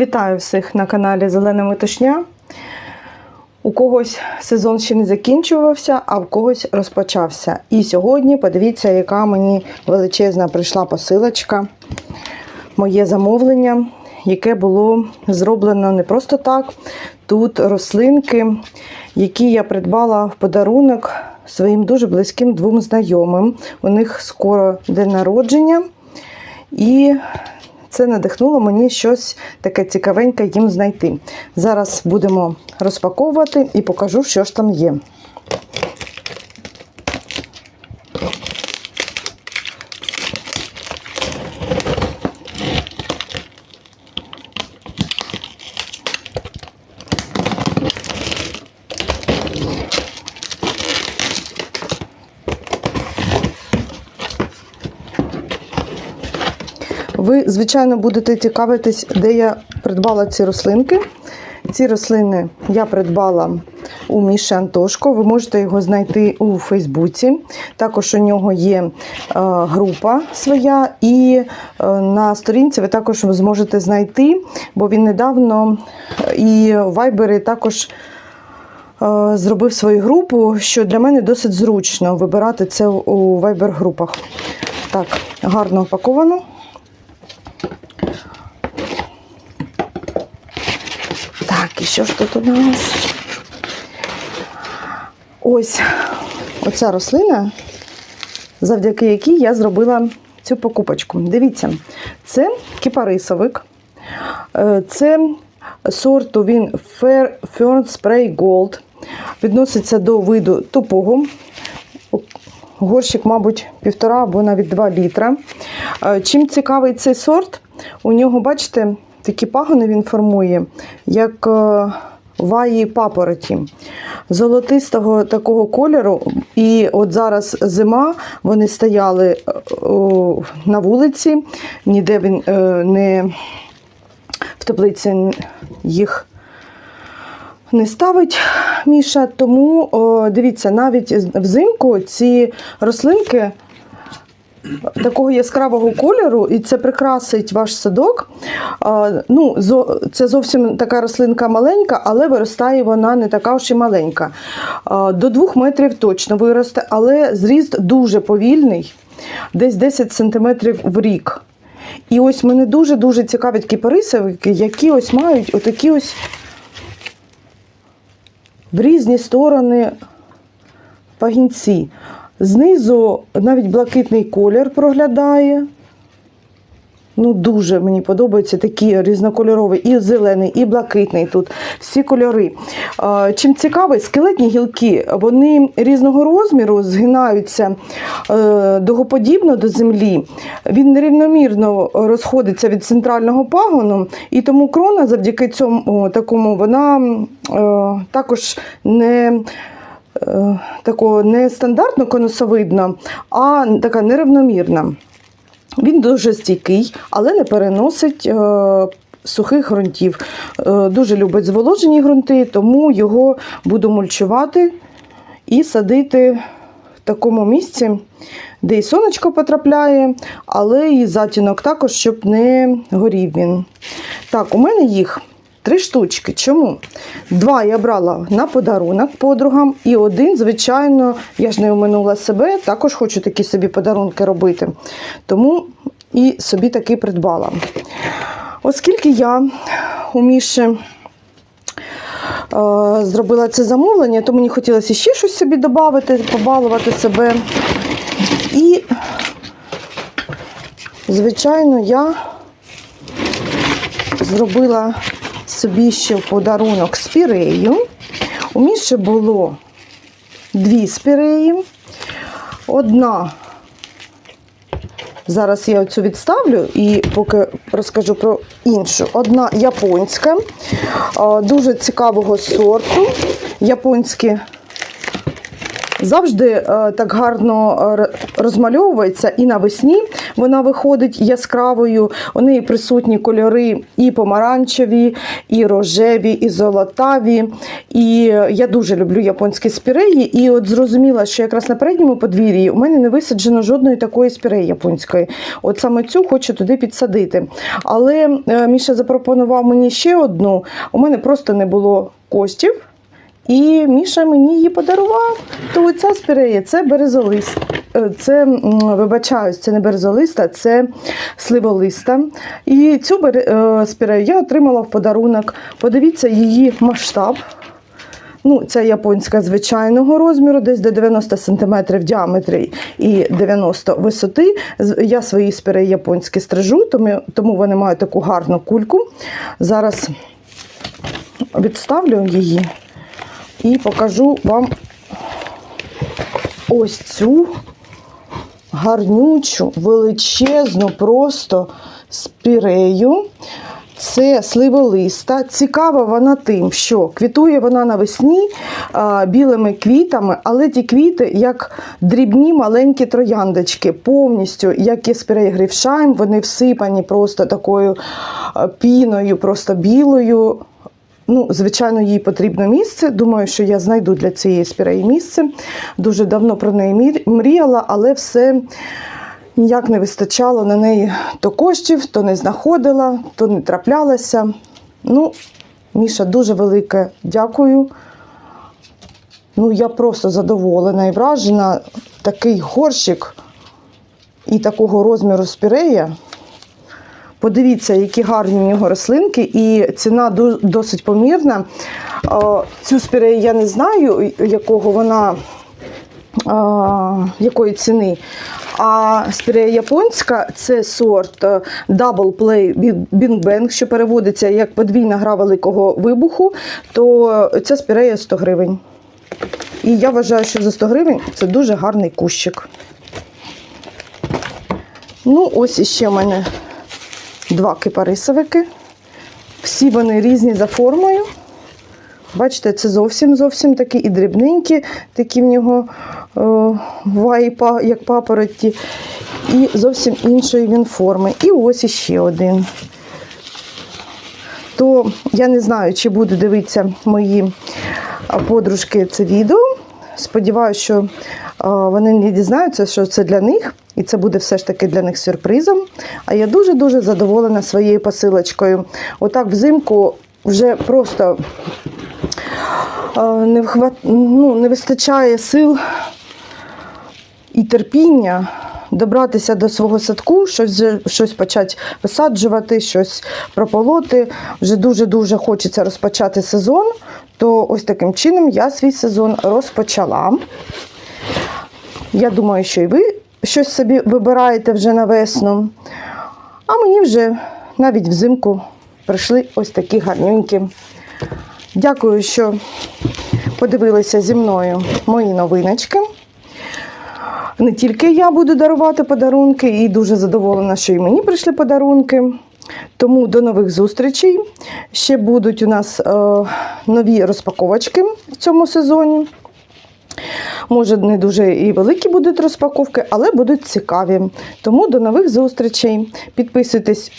Вітаю всіх на каналі Зелена Метушня. У когось сезон ще не закінчувався, а в когось розпочався. І сьогодні подивіться, яка мені величезна прийшла посилочка. Моє замовлення, яке було зроблено не просто так. Тут рослинки, які я придбала в подарунок своїм дуже близьким двом знайомим. У них скоро день народження. І це надихнуло мені щось таке цікавеньке їм знайти. Зараз будемо розпаковувати і покажу, що ж там є. Ви, звичайно, будете цікавитись, де я придбала ці рослинки. Ці рослини я придбала у Міші Антошко. Ви можете його знайти у Фейсбуці. Також у нього є е, група своя, і е, на сторінці ви також зможете знайти, бо він недавно е, і в Вайбері також. Зробив свою групу, що для мене досить зручно вибирати це у вайбер-групах. Так, гарно упаковано. Так, і що ж тут у нас? Ось оця рослина, завдяки якій я зробила цю покупочку. Дивіться, це кіпарисовик. Е, Це сорту він Fair Fern Spray Gold. Відноситься до виду тупого. Горщик, мабуть, півтора або навіть 2 літра. Е, Чим цікавий цей сорт? У нього, бачите, такі пагони він формує, як е, ваї папороті. Золотистого такого кольору. І от зараз зима, вони стояли е, на вулиці, ніде він е, не в теплиці їх не ставить Міша. Тому о, дивіться, навіть взимку ці рослинки такого яскравого кольору, і це прикрасить ваш садок. Ну, це зовсім така рослинка маленька, але виростає вона не така уж і маленька. До 2 метрів точно виросте, але зріст дуже повільний, десь 10 сантиметрів в рік. І ось мене дуже-дуже цікавить кіпарисовики, які ось мають отакі ось в різні сторони пагінці. Знизу навіть блакитний колір проглядає. Ну, дуже мені подобається такі різнокольорові, і зелений, і блакитний тут всі кольори. Чим цікавий, скелетні гілки вони різного розміру згинаються е, дугоподібно до землі. Він нерівномірно розходиться від центрального пагону, і тому крона завдяки цьому такому вона е, також не такого не стандартно конусовидна, а така нерівномірна. Він дуже стійкий, але не переносить е, сухих ґрунтів. Е, дуже любить зволожені ґрунти, тому його буду мульчувати і садити в такому місці, де і сонечко потрапляє, але і затінок також, щоб не горів він. Так, у мене їх три штучки. Чому? Два я брала на подарунок подругам, і один, звичайно, я ж не оминула себе, також хочу такі собі подарунки робити. Тому і собі таки придбала. Оскільки я у Міші е, зробила це замовлення, то мені хотілося ще щось собі додати, побалувати себе. І, звичайно, я зробила собі ще в подарунок спірею. У Міші було дві спіреї. Одна, зараз я оцю відставлю і поки розкажу про іншу. Одна японська, дуже цікавого сорту. Японські завжди е, так гарно е, розмальовується і навесні вона виходить яскравою. У неї присутні кольори і помаранчеві, і рожеві, і золотаві. І е, я дуже люблю японські спіреї. І от зрозуміла, що якраз на передньому подвір'ї у мене не висаджено жодної такої спіреї японської. От саме цю хочу туди підсадити. Але Міша запропонував мені ще одну. У мене просто не було коштів. І Міша мені її подарував. То ця спірея це березолист. Е, Це, вибачаюсь, це не березолиста, це сливолиста. І цю е, спірею я отримала в подарунок. Подивіться її масштаб. Ну, це японська звичайного розміру, десь до 90 см в діаметрі і 90 висоти. Я свої спіреї японські стрижу, тому вони мають таку гарну кульку. Зараз відставлю її і покажу вам ось цю гарнючу, величезну, просто спірею. Це сливолиста. Цікава вона тим, що квітує вона навесні а, білими квітами, але ті квіти як дрібні маленькі трояндочки, повністю, як і спірей грифшайм, вони всипані просто такою піною, просто білою. Ну, звичайно, їй потрібно місце. Думаю, що я знайду для цієї спіреї місце. Дуже давно про неї мріяла, але все ніяк не вистачало на неї то коштів, то не знаходила, то не траплялася. Ну, Міша, дуже велике дякую. Ну, я просто задоволена і вражена. Такий горщик і такого розміру спірея. Подивіться, які гарні в нього рослинки, і ціна досить помірна. Цю спірею я не знаю, якого вона, якої ціни. А спірея японська це сорт е, Double Play Bing Bang, що переводиться як подвійна гра великого вибуху, то ця спірея 100 гривень. І я вважаю, що за 100 гривень це дуже гарний кущик. Ну, ось іще в мене два кипарисовики. Всі вони різні за формою. Бачите, це зовсім зовсім такі і дрібненькі, такі в нього е, вайпа, як папороті, і зовсім іншої він форми. І ось іще один. То я не знаю, чи будуть дивитися мої подружки це відео. Сподіваюся, що вони не дізнаються, що це для них, і це буде все ж таки для них сюрпризом. А я дуже-дуже задоволена своєю посилочкою. Отак взимку вже просто не, вхват... ну, не вистачає сил і терпіння добратися до свого садку, щось, щось почати висаджувати, щось прополоти. Вже дуже-дуже хочеться розпочати сезон. То ось таким чином я свій сезон розпочала. Я думаю, що і ви щось собі вибираєте вже на весну. А мені вже навіть взимку прийшли ось такі гарненькі. Дякую, що подивилися зі мною мої новиночки. Не тільки я буду дарувати подарунки, і дуже задоволена, що і мені прийшли подарунки. Тому до нових зустрічей. Ще будуть у нас е, нові розпаковочки в цьому сезоні. Може, не дуже і великі будуть розпаковки, але будуть цікаві. Тому до нових зустрічей. Підписуйтесь